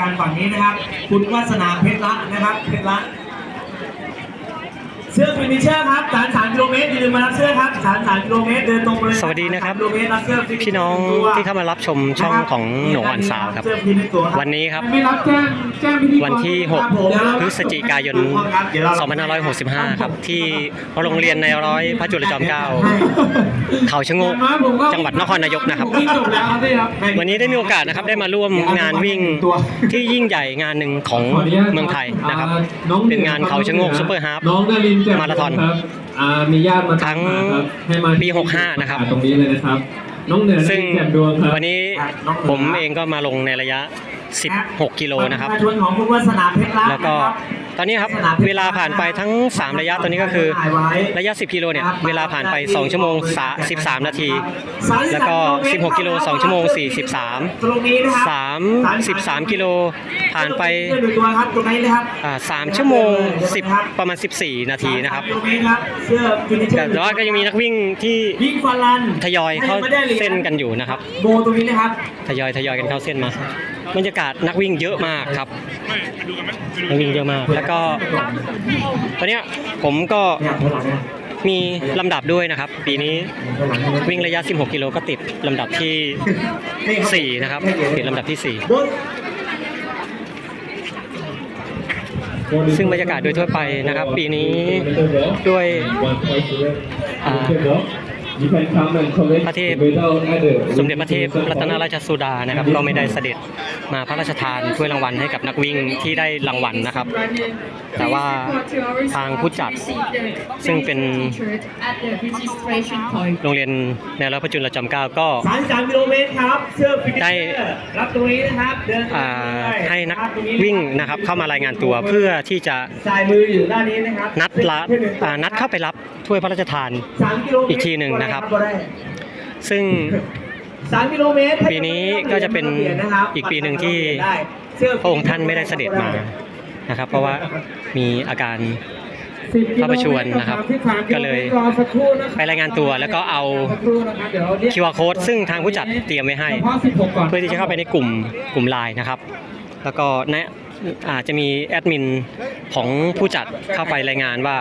การฝั่งนี้นะครับ คุณวัสนาเพชรละนะครับเพชรละ สื้อฟินิเชอร์ครับสารสามกิโลเมตรอย่าลืมมารับเสื้อครับสารสามกิโลเมตรเดินตรงไปเลยสวัสดีนะครับสามกิโลเมตรรับเสื้อพี่น้องที่เข้ามารับชมช่องของหนูอันสาวครับเสื้อฟินิเชอร์วันนี้ครับไม่รับแจ้งแจ้งพิธีกรวันที่ครับผม6พฤศจิกายน 2565 ครับ ที่โรงเรียนในร้อยพระจุลจอมเกล้าเขาชะโงกจังหวัดนครนายกนะครับผมวิ่งจบแล้วครับพี่ครับ วันนี้ได้มีโอกาสนะครับได้มาร่วมงานวิ่งที่ยิ่งใหญ่งานหนึ่งของเมืองไทยนะครับ เป็นงานเขาชะโงกซุปเปอร์ฮาร์ฟน้องนารินแจ่มมาราธอนครับอ่ามีญาติมาทั้งตามหาครับให้มาปี65 นะครับตรงนี้เลยนะครับน้องเหนือซึ่งนารินแจ่มดวงครับวันนี้ผมเองก็มาลงในระยะ 16 กิโลนะครับปะชาชนของคุณวาสนาเพชรละแล้วก็นะครับ ตอนนี้ครับเวลาผ่านไปทั้ง 3 ระยะตอนนี้ก็คือระยะ 10 กิโลเนี่ยเวลาผ่านไป 2 ชั่วโมง3 13 นาที แล้วก็ 16 กิโล 2 ชั่วโมง 43ตรงนี้นะครับ3 13กิโลผ่านไปเสื้อหนึ่งตัวครับตรงนี้นะครับอ่า3ชั่วโมง 10 ประมาณ 14 นาทีนะครับตรงนี้ครับเสื้อฟินิเชอร์แต่ว่าก็ยังมีนักวิ่งที่วิ่งฟาลันทยอยเข้าเส้นกันอยู่นะครับโบตรงนี้นะครับทยอยทยอยกันเข้าเส้นมา บรรยากาศนักวิ่งเยอะมากครับนักวิ่งเยอะมาก แล้วก็ตอนเนี้ยผมก็มีลำดับด้วยนะครับ ปีนี้วิ่งระยะ 16 กิโลก็ติดลำดับที่ 4 นะครับ ติดลำดับที่ 4 ซึ่งบรรยากาศโดยทั่วไปนะครับ ปีนี้ด้วย พระเทพสมเด็จพระเทพรัตนราชสุดานะครับก็ไม่ได้เสด็จมาพระราชทานถ้วยรางวัลให้กับนักวิ่งที่ได้รางวัลนะครับ แต่ว่าทางผู้จัดซึ่งเป็นโรงเรียนในร้อยพระจุลจอมเกล้าก็สามสามกิโลเมตรครับเสื้อฟินิเชได้อร์รับตรงนี้นะครับเดินอ่าให้นักวิ่งนะครับเข้ามารายงานตัวเพื่อที่จะสายมืออยู่ด้านนี้นะครับนัดละอ่านัดเข้าไปรับ ถ้วยพระราชทานสามกิโลเมตรอีกทีหนึ่งนะครับ ซึ่งสามกิโลเมตรปีนี้ก็จะเป็นอีกปีหนึ่งที่พระองค์ท่านไม่ได้เสด็จมานะครับ เพราะว่ามีอาการพระประชวรนะครับ ก็เลยไปรายงานตัวแล้วก็เอา QR code ซึ่งทางผู้จัดเตรียมไว้ให้ เพื่อที่จะเข้าไปในกลุ่มกลุ่มไลน์นะครับ แล้วก็แนะ อาจจะมีแอดมินของผู้จัดเข้าไปรายงานว่า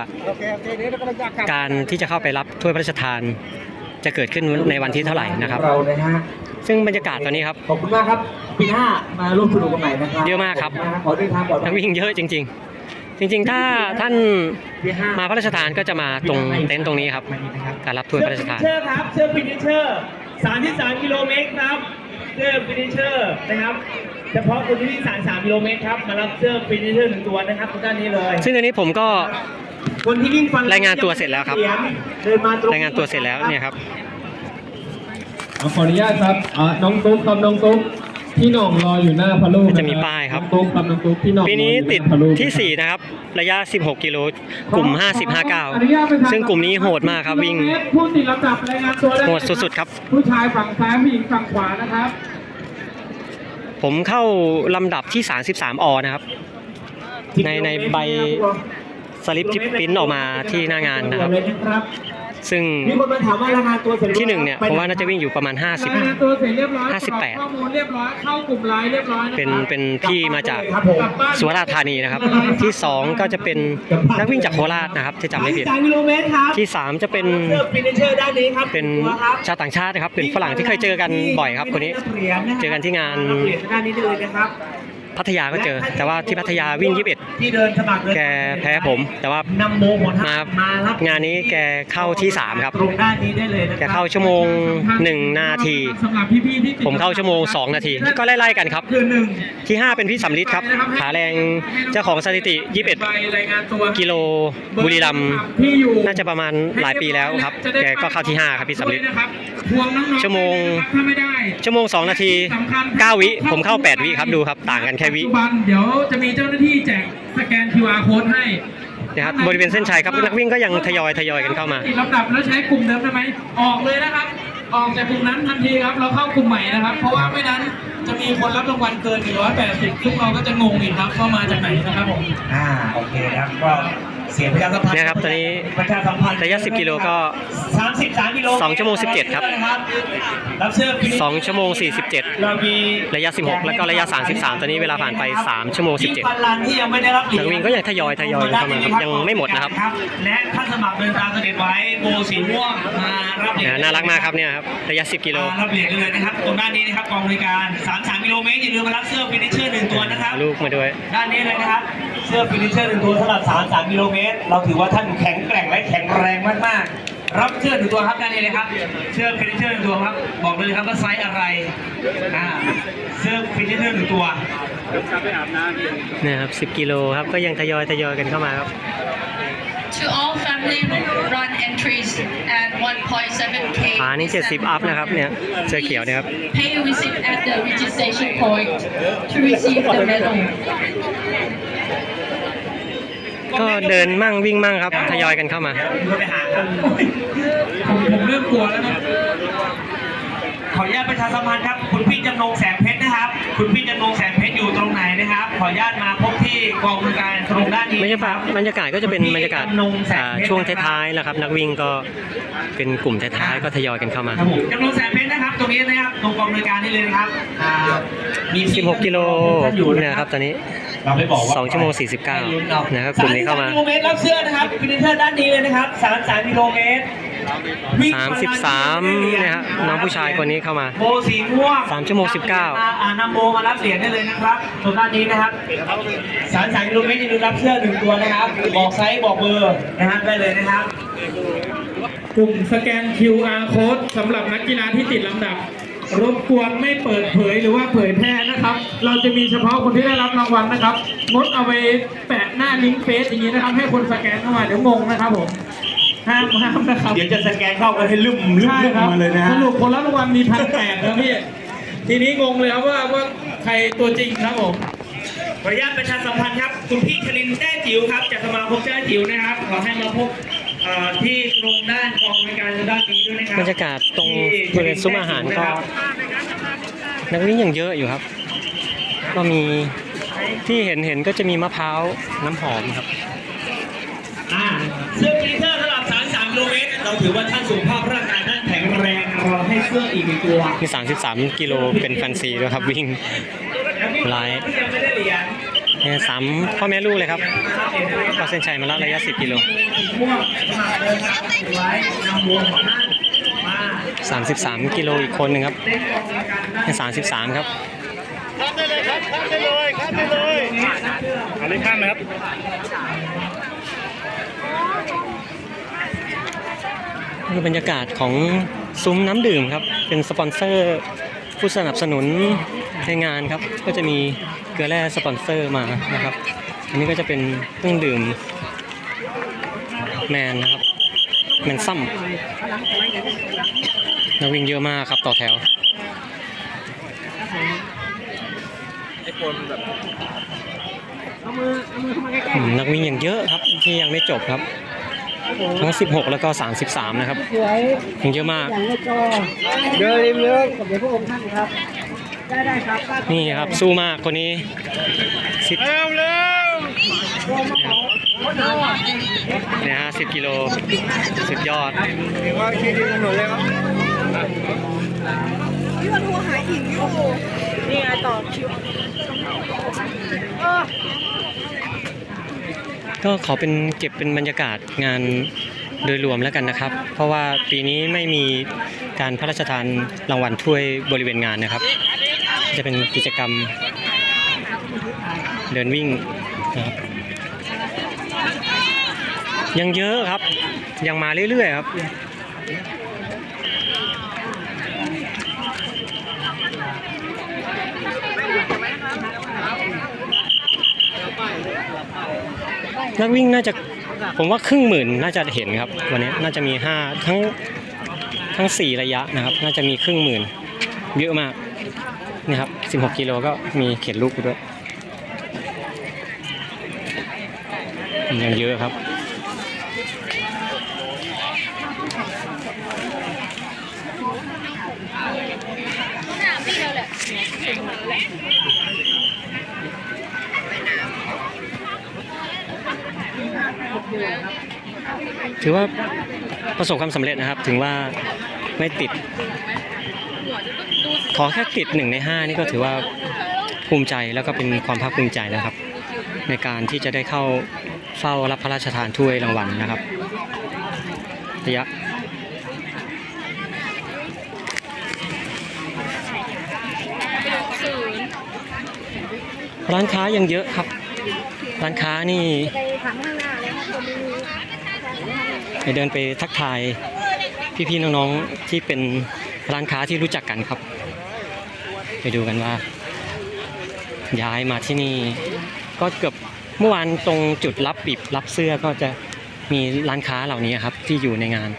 การที่จะเข้าไปรับถ้วยพระราชทาน จะเกิดขึ้นในวันที่เท่าไหร่นะครับ เราเลยฮะซึ่งบรรยากาศตอนนี้ครับ ขอบคุณมากครับปีหน้ามาร่วมสนุกกันใหม่นะครับเยอะมากครับ ขอเดินทางปลอดภันัยกวิ่งเยอะจริง ๆ จริง ๆ ถ้าท่านปีห้ามาพระราชทานก็จะมาตรงเต็นท์ตรงนี้ครับ การรับถ้วยพระราชทาน เสื้อฟินิเชอร์ครับ เสื้อฟินิเชอร์สามที่สามกิโลเมตรครับ เสื้อฟินิเชอร์นะครับ เฉพาะคนที่วิ่งสามสามกิโลเมตรครับมารับเสื้อฟินิเชอร์หนึ่งตัวนะครับตรงด้านนี้เลย ซึ่งตอนนี้ผมก็ คนที่วิ่งฟันรายงานตัวเสร็จแล้วครับ เดินมาตรงรายงานตัวเสร็จแล้วเนี่ยครับขออนุญาตครับอ่าน้องตุ๊กครับน้องตุ๊กพี่หน่องรออยู่หน้าพะลูกจะมีป้ายครับ น้องตุ๊กครับน้องตุ๊กพี่หน่องปีนี้รออยู่หาติดพะลูกที่ 4 นะครับ ระยะ 16 กิโลกลุ่ม50-59 ซึ่งกลุ่มนี้โหดมากครับวิ่ง ผู้ติดลำดับรายงานตัวได้โหดสุดๆครับ ผู้ชายฝั่งซ้ายผู้หญิงฝั่งขวานะครับ ผมเข้าลำดับที่ 33 อนะครับ ในในใบสลิปที่ปริ้นออกมาที่หน้างานนะครับ ซึ่งมีคนมาถามว่ารายงานตัวเสร็จที่หนึ่งเนี่ยผมว่าน่าจะวิ่งอยู่ประมาณรายงานตัวเสร็จเรียบร้อยห้าสิบแปดกรอกข้อมูลเรียบร้อยเข้ากลุ่มไลน์เรียบร้อยนะ50เป็นเป็นพี่มาจากครับผมกลับบ้านสุราษฎร์ธานีนะครับ ที่2ก็จะเป็นนักวิ่งจากโคราชนะครับที่จำไม่ผิด สามกิโลเมตรครับที่3จะเป็นเสื้อฟินิเชอร์ด้านนี้ครับเป็นตัวครับชาวต่างชาตินะครับ เป็นฝรั่งที่เคยเจอกันบ่อยครับคนนี้ เจอกันที่งานเหรียญด้านนี้ได้เลยนะครับ พัทยาก็เจอ แต่ว่าที่พัทยาวิ่ง 21ที่เดินสมัครเลยแกแพ้ผม แต่ว่านำโมหัวหมาน้ามารับงานนี้แกเข้าที่ 3 ครับตรงด้านนี้ได้เลยนะคแกรับเข้าชั่วโมง 1 นาทีสำหรับพี่ๆที่ติดผมเข้าชั่วโมง 2 นาที ก็ไล่ๆกันครับคือหนึ่งที่ 5 เป็นพี่สำลิดครับ ขาแรงเจ้าของสถิติใบรายงานตัว21 กิโลบุรีรัมย์ที่อยู่น่าจะประมาณหลายปีแล้วครับ แกก็เข้าที่ 5 ครับพี่สำลิดนะครับพวงน้องๆชั่วโมงถ้าไม่ได้ชั่วโมง 2 นาที 9 วิ ผมเข้า 8 วิครับ ดูครับ ต่างกันแค่วิปัจจุบันเดี๋ยวจะมีเจ้าหน้าที่แจกสแกน QR code ให้นะครับบริเวณเส้นชัยครับนักวิ่งก็ยังทยอยทยอยกันเข้ามาติดลำดับแล้วใช้กลุ่มเดิมได้ไหมออกเลยนะครับ ออกจากกลุ่มนั้นทันทีครับเราเข้ากลุ่มใหม่นะครับ เพราะว่าไม่นั้นจะมีคนรับรางวัลเกิน 180ซึ่งเราก็จะงงอีกครับว่ามาจากไหนนะครับผมอ่าโอเคครับก็เสียงประชาสัมพันธ์เนี่ยครับตอนนี้ประชาสัมพันธ์ระยะ10 กิโลก็ 33กิโลสองชั่วโมง17ครับ รับเสื้อฟินิชสองชั่วโมง 47 เรามีระยะ 16 แล้วก็ระยะ 33 ตอนนี้เวลาผ่านไป 3 ชั่วโมงยิ่ฟันลันที่ยังไม่ได้รับเหรียญนักวิ่งก็ยังทยอยทยอยเข้ามาครับยังไม่หมดนะครับ และท่านสมัครเดินตามเสด็จไว้โบสีม่วงมารับเหรียญ17น่ารักมากครับเนี่ยครับระยะ 10 กิโล มารับเหรียญได้เลยนะครับตรงด้านนี้นะครับกองบริการ33กิโลเมตรอย่าลืมมารับเสื้อฟินิชเชอร์หนึ่งตัวนะครับ ลูกมาด้วย ด้านนี้เลยนะครับ เสื้อฟินิชเชอร์หนึ่งตัวสำหรับ 33กิโลเมตร เราถือว่าท่านแข็งแกร่งและแข็งแรงมากๆ รับเสื้อหนึ่งตัวครับด้านนี้เลยครับ เสื้อฟินิชเชอร์หนึ่งตัวครับ บอกเลยครับว่าไซส์อะไรอ่าเสื้อฟินิชเชอร์หนึ่งตัวเนี่ยครับ 10 กิโลครับ ก็ยังทยอยทยอยกันเข้ามาครับ To all family run entries at 1.7k. ผานี่70 อัพนะครับเนี่ยเสื้อเขียวเนี่ยครับ Pay your visit at the registration point to receive the medal. ก็เดินมั่งวิ่งมั่งครับทยอยกันเข้ามามีคนไปหาครับผมผมเริ่มกลัวแล้วนะขออนุญาตประชาสัมพันธ์ครับ คุณพี่จำนงแสงเพชรนะครับ คุณพี่จำนงแสงเพชรอยู่ตรงไหนนะครับ ขออนุญาตมาพบที่กองบริการตรงด้านนี้ บรรยาคการัศบบรรยากาศก็จะเป็นบรรยากาศคุณพี่จำนงแสงอ่าเพชรช่วงท้ายๆแล้วครับ นักวิ่งก็เป็นกลุ่มท้ายๆก็ทยอยกันเข้ามา ครับผมจำนงแสงเพชรนะครับ ตรงนี้นะครับตรงกองบริการนี่เลยนะครับอ่ามีพี่16 กิโลท่านอยู่เนี่ยครับตอนนี้ เราไม่บอกว่า2 ชั่วโมง 49 นะครับกลุ่มนี้เข้ามาสกิโลเมตรรับเสื้อนะครับฟินิชเชอร์ด้านนี้เลยนะครับ33กิโลเมตร วิ่งฟันลัน33นะครับน้องผู้ชายคนนี้เข้ามาโบสีม่วงสามชั่วโมง19อ่านำโบมารับเหรียญได้เลยนะครับตรงด้านนี้นะครับ33กิโลเมตรอย่าลืมรับเสื้อหนึ่งตัวนะครับ บอกไซส์บอกเบอร์นะครับได้เลยนะครับกลุ่มสแกน QR code สำหรับนักกีฬาที่ติดลำดับ รบกวนไม่เปิดเผยหรือว่าเผยแพร่นะครับ เราจะมีเฉพาะคนที่ได้รับรางวัลนะครับงดเอาไปแปะหน้าลิงก์เฟซอย่างนี้นะครับ ให้คนสแกนเข้ามาเดี๋ยวงงนะครับผม ห้ามห้ามนะครับเดี๋ยวจะสแกนเข้ากันให้ลืมลืมใช่ลืมครับมาเลยนะสฮะรุปคนรับรางวัลมีพันแปดนะพี่ ทีนี้งงเลยครับว่าว่าใครตัวจริงครับผม ขออนุญาตประชาสัมพันธ์ครับ คุณพี่ชลินแต้จิ๋วครับจากสมาคมแต้จิ๋วนะครับ ขอให้มาพบเอ่อที่ตรงด้านกองบริการด้านนี้ด้วยนะครับบรรยากาศตรงบริเวณซุ้มอาหารก็ นักวิ่งยังเยอะอยู่ครับ ก็มีที่เห็นเห็นก็จะมีมะพร้าวน้ำหอมครับ อ่าเสื้อฟินิเชอร์สำหรับ33กิโล เมตรเราถือว่าท่านสุขภาพร่างกายท่านแข็งแรงเราให้เสื้ออีกหนึ่งตัวมี33 กิโลเป็นแฟนซีด้วยครับวิ่งไลฟ์ยังไม่ได้เหรียญเนี่ยสามพ่อแม่ลูกเลยครับก็เส้นชัยมาแล้วระยะ 10 กิโลม่วงสมัครเดินทางถือไว้นำวงของท่านมา33กิโลอีกคนหนึ่งครับเต้นกองบริการด้านเนี่ย33ครับอันนี้ข้ามไหมครับ นี่บรรยากาศของซุ้มน้ำดื่มครับ เป็นสปอนเซอร์ผู้สนับสนุนในงานครับ ก็จะมีเกลือแร่สปอนเซอร์มานะครับ อันนี้ก็จะเป็นเครื่องดื่มแมนนะครับแมนซัมนักวิ่งเยอะมากครับต่อแถวอืมนักวิ่งยังเยอะครับที่ยังไม่จบครับ ทั้ง 16 แล้วก็ 33 นะครับยังเยอะมากเดินริมเรือกับเดี๋ยวพระองค์ท่านครับ ได้ได้ครับนี่ครับสู้มากคนนี้สิบเนี่ยฮะสิบกิโลสุดยอดนี่ไงต่อคิว ก็ขอเป็นเก็บเป็นบรรยากาศงานโดยรวมแล้วกันนะครับ เพราะว่าปีนี้ไม่มีการพระราชทานรางวัลถ้วยบริเวณงานนะครับ จะเป็นกิจกรรมเดินวิ่งนะครับยังเยอะครับ ยังมาเรื่อยๆครับ นักวิ่งน่าจะผมว่าครึ่งหมื่นน่าจะเห็นครับ วันนี้น่าจะมีห้าทั้งทั้งสี่ระยะนะครับ น่าจะมีครึ่งหมื่นเยอะมากนี่ครับ 16 กิโลก็มีเขียนลูกด้วยยังเยอะครับ ถือว่าประสบความสำเร็จนะครับ ถึงว่าไม่ติด ขอแค่ติดหนึ่งในห้านี่ก็ถือว่าภูมิใจแล้วก็เป็นความภาคภูมิใจนะครับ ในการที่จะได้เข้าเฝ้ารับพระราชทานถ้วยรางวัลนะครับระยะร้านค้ายังเยอะครับ ร้านค้านี่ เลยค่ะจะมีไปเดินไปทักทายพี่ๆน้องๆที่เป็นร้านค้าที่รู้จักกันครับ ไปดูกันว่า ย้ายมาที่นี่ ก็เกือบเมื่อวานตรงจุดรับปิบรับเสื้อก็จะมีร้านค้าเหล่านี้ครับ ที่อยู่ในงาน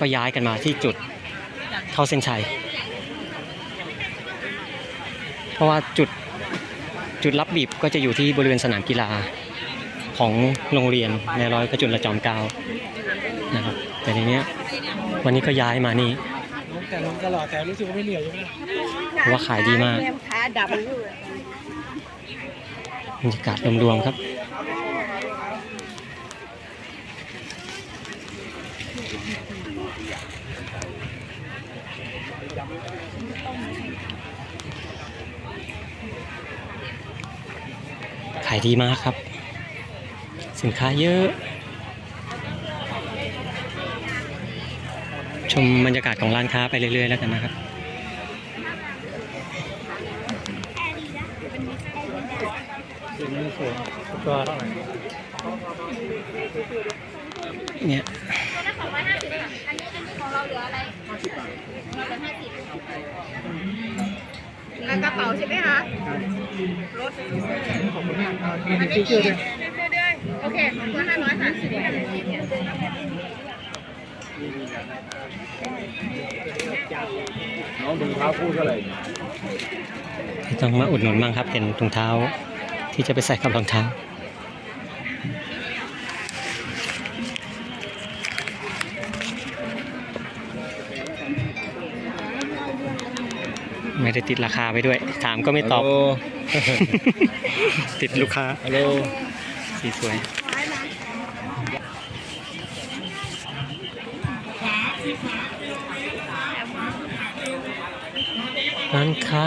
ก็ย้ายกันมาที่จุดเข้าเส้นชัย เพราะว่าจุดจุดรับบีบก็จะอยู่ที่บริเวณสนามกีฬา ของโรงเรียนในร้อยพระจุลจอมเกล้านะครับแต่ในเนี้ยวันนี้ก็ย้ายมานี่แต่ลงตลอดแต่รู้สึกว่าไม่เหนื่อยใช่ไหมเพราะว่าขายดีมากขาดำอยู่บรรยากาศรวมๆครับขายดีมากครับ สินค้าเยอะ ชมบรรยากาศของร้านค้าไปเรื่อย ๆ แล้วกันนะครับตัวเท่าไหร่เนี่ยแล้วกระเป๋าใช่ไหมคะขอบคุณมาก น้องถุงเท้าคู่เท่าไหร่ต้องมาอุดหนุนบ้างครับ เป็นถุงเท้าที่จะไปใส่กับรองเท้าไม่ได้ติดราคาไปด้วย ถามก็ไม่ตอบ ติดลูกค้าฮัลโหลสีสวยานค้า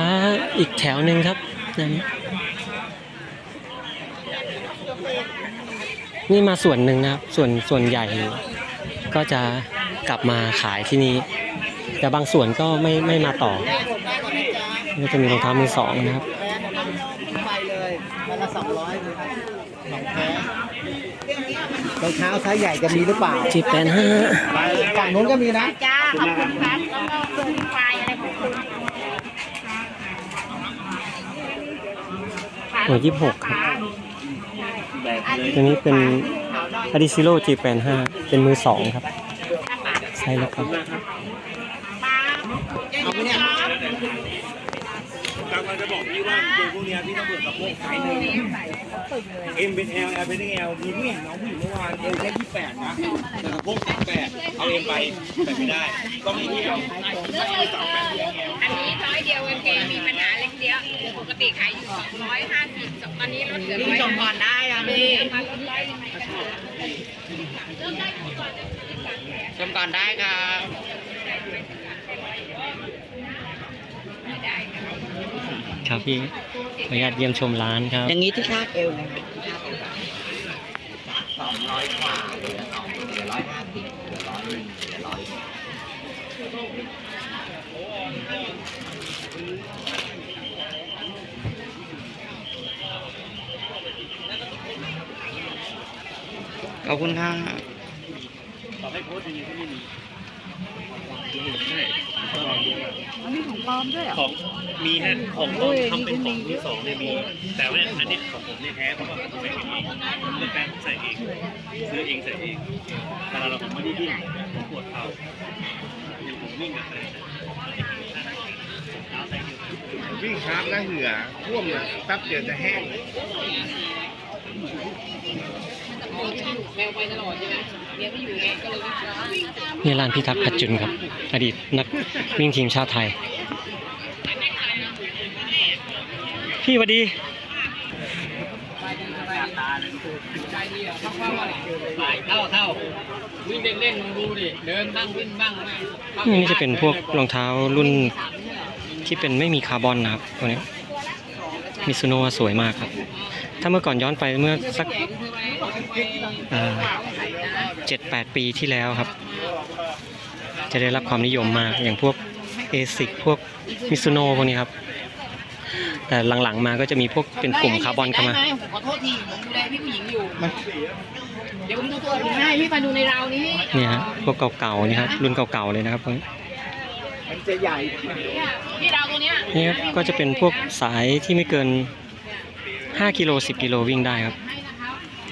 อีกแถวหนึ่งครับนั่นนี่มาส่วนหนึ่งนะครับ ส่วนส่วนใหญ่ก็จะกลับมาขายที่นี่แต่บางส่วนก็ไม่ไม่มาต่อก็จะมีรองเท้ามือสองนะครับไปเลยวันละสองร้อยเลยครับสองแท้รองเท้าไซส์ใหญ่จะมีหรือเปล่าจีแปนห้าฝั่งนู้นก็มีนะจ้าขอบคุณครับแล้วก็เครื่องไฟอะไรของคุณ หัวยี่สิบหกครับตัวนี้เป็น a d i s i l o G 8 5 เป็นมือสองครับ ใช่แล้วครับเอาไปเนี่ยกำลังจะบอกพี่ว่าตัวพวกเนี้ยพี่ต้องเปิดสะโพกไซส์หนึ่งเอ็มเป็นเอลเอลเป็นเอลมีผู้เห็นน้องผู้หญิงเมื่อวานเอลแค่ยี่แปดนะแต่สะโพกสามแปดเอาเอ็มไปแต่ไม่ได้ต้องมีที่เอลสามแปดที่เอล อันนี้ร้อยเดียวกางเกงมีปัญหาเล็กเดียว ปกติขายอยู่ร้อยห้าสิบตอนนี้ลดเหลือร้อยจงก่อนได้อะพี่มาลดร้อยหนึ่งไหมคะชมก่อนได้ครับครับพี่ขออนุญาตเยี่ยมชมร้านครับ อย่างนี้ที่คาดเอวนะ ขอบคุณค่ะของมีฮะของต้องทำเป็นของที่สองเนี่ยมี แต่ว่าอันนี้ของผมเนี่ยแท้เพราะว่าผมใส่เองผมเลือกแป้งใส่เองซื้อเองใส่เองเวลาเราผมไม่ได้ดิ้นผมปวดเข่าอย่างผมวิ่งกับใส่วิ่งชาร์จแล้วเหงื่อท่วมเลยแป๊บเดียวจะแห้ง นี่ร้านพิทักษ์พัชจุนครับ อดีตนักวิ่งทีมชาติไทย พี่สวัสดีเข้าเข้าวิ่งเล่นเล่นๆดูดิเดินบ้างวิ่งบ้างไม่นี่จะเป็นพวกรองเท้ารุ่นที่เป็นไม่มีคาร์บอนนะครับตัวนี้มิซูโน่สวยมากครับ ถ้าเมื่อก่อนย้อนไปเมื่อสัก เจ็ดแปดปีที่แล้วครับ จะได้รับความนิยมมากอย่างพวกเอซิกพวกมิซูโน่พวกนี้ครับ แต่หลังๆมาก็จะมีพวกเป็นกลุ่มคาร์บอนเข้ามา ได้ไหผมขอโทษทีผมดูแลพี่ผู้หญิงอยู่ เดี๋ยวผมดูตัวถึงให้พี่มาดูในเรานี้เนี่ยฮะพวกเก่าๆนี่ครับรุ่นเก่าๆเลยนะครับพวกนี้มันจะใหญ่ เนี่ยพี่เราตัวเนี้ยนี่ครับก็จะเป็นพวกสายที่ไม่เกิน 5 กิโล 10 กิโลวิ่งได้ครับ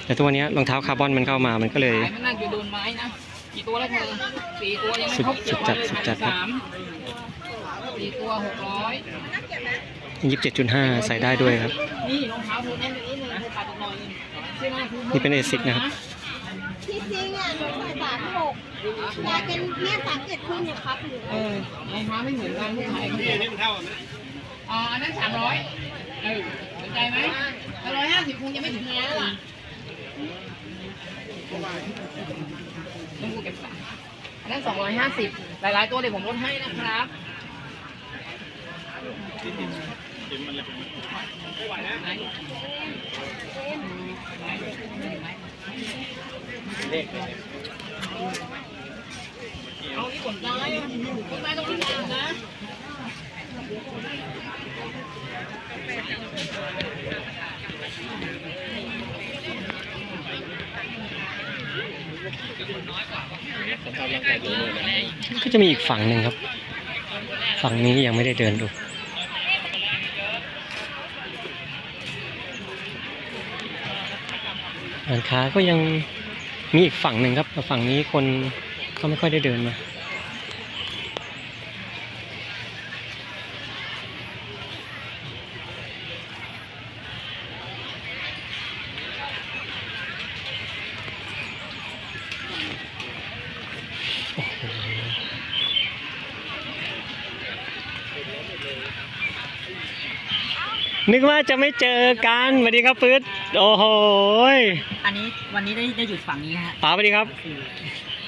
แต่ตัวเนี้ยรองเท้าคาร์บอนมันเข้ามามันก็เลยสายมันนั่งอยู่โดนไม้นะกี่ตัวแล้วเธอสี่ตัวยังไม่ครบสุดสุดจัดสุดจัดครับสามสี่ตัวหกร้อย27.5ใส่ได้ด้วยครับนี่รองเท้าเธอแน่นอย่างนี้เลยเธอขาดอีกหน่อยนึงใช่ไหมคือนี่เป็น ASIC นะครับที่จริงอะหนูใส่สามหกยายเป็นเนี่ยสามเจ็ดครึ่งอยู่ครับหนูเออรองเท้าไม่เหมือนกันผู้ชายนี่นี่มันเท่ากันอ๋ออันนั้นสามร้อยเออสนใจไหมร้อยห้าสิบคงยังไม่ถึงแล้วล่ะ 250 หลายๆตัวเดี๋ยวผมลดให้นะครับเอาที่กดได้กดได้ต้องรีบนะ ๆนะก็จะมีอีกฝั่งหนึ่งครับ ฝั่งนี้ยังไม่ได้เดินดูร้านค้าก็ยังมีอีกฝั่งหนึ่งครับแต่ฝั่งนี้คนก็ไม่ค่อยได้เดินมา นึกว่าจะไม่เจอกันสวัสดีครับปื๊ดโอ้โหยอันนี้วันนี้ได้ได้หยุดฝั่งนี้ฮะป๋าสวัสดีครับ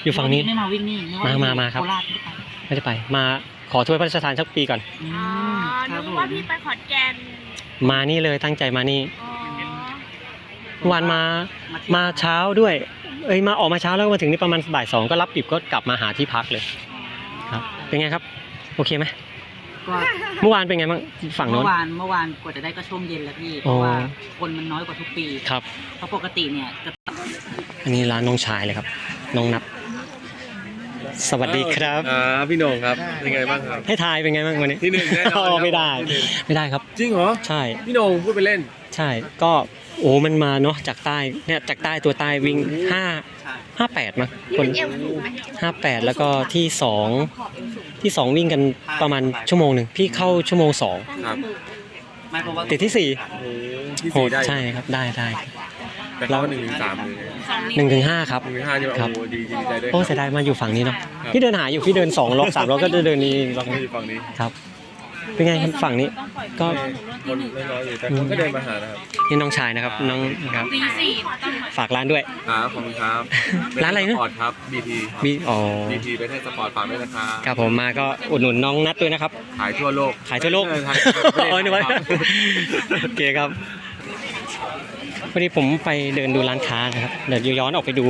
อยู่ฝั่งนี้ ไม่มาวิ่งนี่นึกว่มามามาครับ โคราชไม่ได้ไปไม่ได้ไป มาขอถ้วยพระราชทานสักปีก่อน อือ๋อมหครันูบผมว่าพี่ไปขอนแก่นมานี่เลยตั้งใจมานี่อ๋อเมื่อวานมามาเช้าด้วย เอ้ยมาออกมาเช้าแล้วมาถึงนี่ประมาณบ่ายสองก็รับปิบก็กลับมาหาที่พักเลย ครับ เป็นไงครับ โอเคไหม ก็เมื่อวานเป็นไงบ้างฝั่งโน้เมื่น อวานเมื่อวานกว่าจะได้ก็ช่วงเย็นแล้วพี่เพอ๋อ ราะว่าคนมันน้อยกว่าทุกปีครับ เพราะปกติเนี่ยจะอันนี้ร้านน้องชายเลยครับ น้องนับ สวัสดีครับ อ่าพี่โหน่งครับเป็นไงบ้างครับ ให้ทายเป็นไงบ้างวันนี้ที่หนึ่งแน่นอนอ๋อไม่ได้ ที่หนึ่ง ไม่ได้ครับ จริงเหรอใช่ พี่โหน่งพูดไปเล่น ใช่ ก็โอ้มันมาเนาะจากใต้เนี่ยจากใต้ตัวใต้วิ่งห้าห้าแปดมั้งคนห้าแปดแล้วก็ที่สองที่ส องวิ่งกันประมาณชั่วโมงหนึ่งพี่เข้าชั่วโมงสองครับไม่เพราะว่าติดที่สี่โอ้โหที่โหสี่ดได้ใช่ครับได้ได้แต่เขาหนึ่งถึงสามเลยหนึ่งถึงห้าครับหนึ่งถึงห้าใช่ไหมครับโอ้โหดีดีใจด้วยโอ้เสียดายมาอยู่ฝั่งนี้เนาะครับพี่เดินหาอยู่พี่เดินสองรอบสามรอบก็เดินนี้รอบไม่นี้อยู่ฝั่งนี้ครับ เป็นไงครับฝั่งนี้ ก็ คนน้อยๆอยู่แต่คนก็เดินมาหานะครับนี่น้องชายนะครับน้องครับตีสี่ต้องฝากร้านด้วยครับขอบคุณครับร้านอะไรนะ สปอร์ตครับ BT มีอ๋อ BT เป็นให้สปอร์ตฝากด้วยนะครับครับผมมาก็อุดหนุนน้องนัดด้วยนะครับ ขายทั่วโลกขายทั่วโลกเออขายทั่วประเทศโอ้ยนึกว่าครับ โอเคครับพอดีผมไปเดินดูร้านค้านะครับ เดี๋ยวย้อนออกไปดู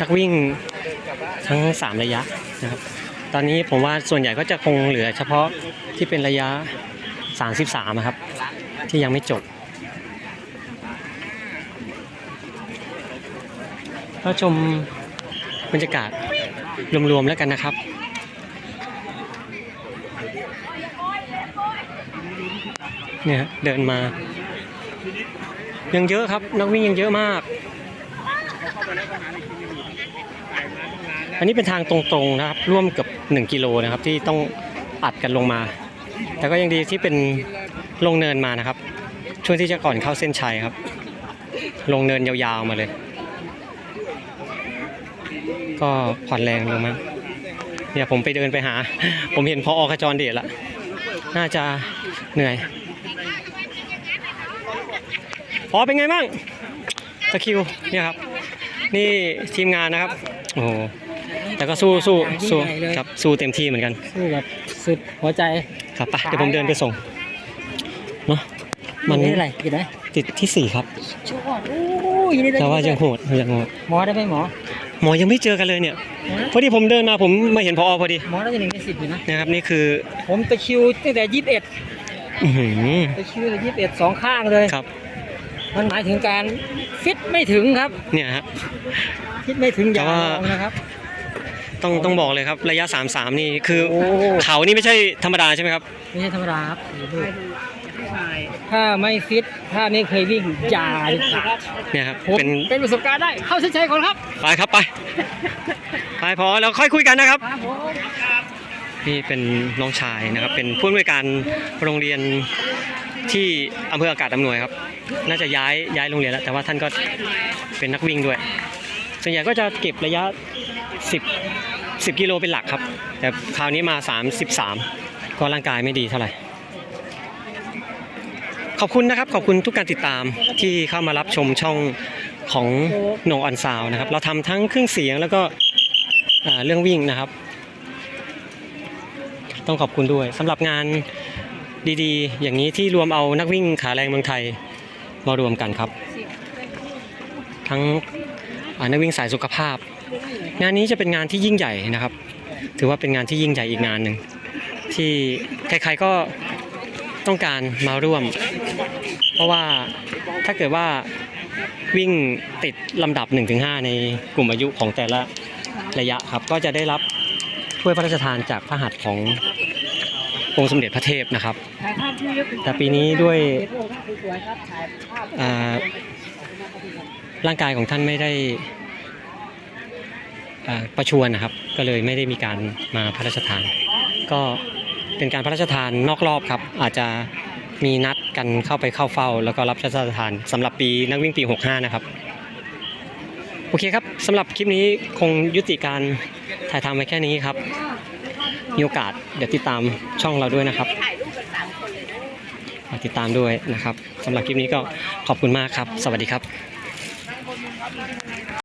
นักวิ่งทั้งสามระยะนะครับ ตอนนี้ผมว่าส่วนใหญ่ก็จะคงเหลือเฉพาะที่เป็นระยะ 33อะครับ ที่ยังไม่จบก็ชมบรรยากาศรวมๆแล้วกันนะครับเนี่ยเดินมา ยังเยอะครับ นักวิ่งยังเยอะมาก อันนี้เป็นทางตรงๆนะครับ ร่วมเกับ 1 กิโลนะครับ ที่ต้องอัดกันลงมา แต่ก็ยังดีที่เป็นลงเนินมานะครับ ช่วงที่จะก่อนเข้าเส้นชัยครับ ลงเนินยาวๆมาเลย ก็ผ่อนแรงลงมาเนี่ยผมไปเดินไปหา ผมเห็นพออขจรเดชละน่าจะเหนื่อยพอเป็นไงบ้างตะคิวเนี่ยครับ นี่ทีมงานนะครับ โอ้โห แต่ก็สู้สู้สู้ครับสู้เต็มที่เหมือนกัน สู้แบบสุดหัวใจ ครับไปเดี๋ยวผมเดินไปส่งเนาะมันนี่อะไรกี่ไหนติดที่สี่ครับชั่วโอ้ยนี่ได้แต่ว่ายังโหดยังโหดหมอได้ไหมหมอ หมอยังไม่เจอกันเลยเนี่ย พอดีผมเดินมาผมมาเห็นพอพอดีหมอได้หนึ่งในสิบอยู่นะ นะครับนี่คือผมตะคริวตั้งแต่ยี่สิบเอ็ดอื้อหือตะคริวตั้งแต่ยี่สิบเอ็ดสองข้างเลย ครับมันหมายถึงการฟิตไม่ถึงครับ เนี่ยฮะ ฟิตไม่ถึงอย่าแต่ว่า ลองนะครับ ต้องต้องบอกเลยครับระยะ 3 3 นี่คือโอ้ เขานี่ไม่ใช่ธรรมดาใช่ไหมครับ ไม่ใช่ธรรมดาครับถ้าไม่ฟิตถ้าไม่เคยวิ่งอย่าดีกว่าเนี่ยครับผมเป็นเป็นประสบการณ์ได้ เข้าเส้นชัยก่อนครับไปครับไปไปพอแล้วค่อยคุยกันนะครับนี่เป็นน้องชายนะครับ เป็นผู้อำนวยการโรงเรียนที่อำเภออากาศอำนวยครับ น่าจะย้ายย้ายโรงเรียนแล้ว แต่ว่าท่านก็เป็นนักวิ่งด้วย ส่วนใหญ่ก็จะเก็บระยะ 10 10 กิโลเป็นหลักครับ แต่คราวนี้มา 33 ก็ร่างกายไม่ดีเท่าไหร่ ขอบคุณนะครับ ขอบคุณทุกการติดตามที่เข้ามารับชมช่องของโหนงออนซาวนะครับ เราทำทั้งเครื่องเสียงแล้วก็เรื่องวิ่งนะครับ ต้องขอบคุณด้วยสำหรับงานดีๆ อย่างนี้ที่รวมเอานักวิ่งขาแรงเมืองไทยมารวมกันครับ ทั้ง นักวิ่งสายสุขภาพ งานนี้จะเป็นงานที่ยิ่งใหญ่นะครับ ถือว่าเป็นงานที่ยิ่งใหญ่อีกงานหนึ่งที่ใครๆก็ต้องการมาร่วม เพราะว่าถ้าเกิดว่าวิ่งติดลำดับ 1-5 ในกลุ่มอายุของแต่ละระยะครับ ก็จะได้รับถ้วยพระราชทานจากพระหัตถ์ขององค์สมเด็จพระเทพนะครับ แต่ปีนี้ด้วย ร่างกายของท่านไม่ได้ประชวรนะครับ ก็เลยไม่ได้มีการมาพระราชทาน ก็เป็นการพระราชทานนอกรอบครับ อาจจะมีนัดกันเข้าไปเข้าเฝ้า แล้วก็รับพระราชทานสำหรับปีนักวิ่งปี 65 นะครับ โอเคครับสำหรับคลิปนี้คงยุติการถ่ายทำไว้แค่นี้ครับ มีโอกาสเดี๋ยวติดตามช่องเราด้วยนะครับติดตามด้วยนะครับสำหรับคลิปนี้ก็ขอบคุณมากครับ สวัสดีครับ Thank you.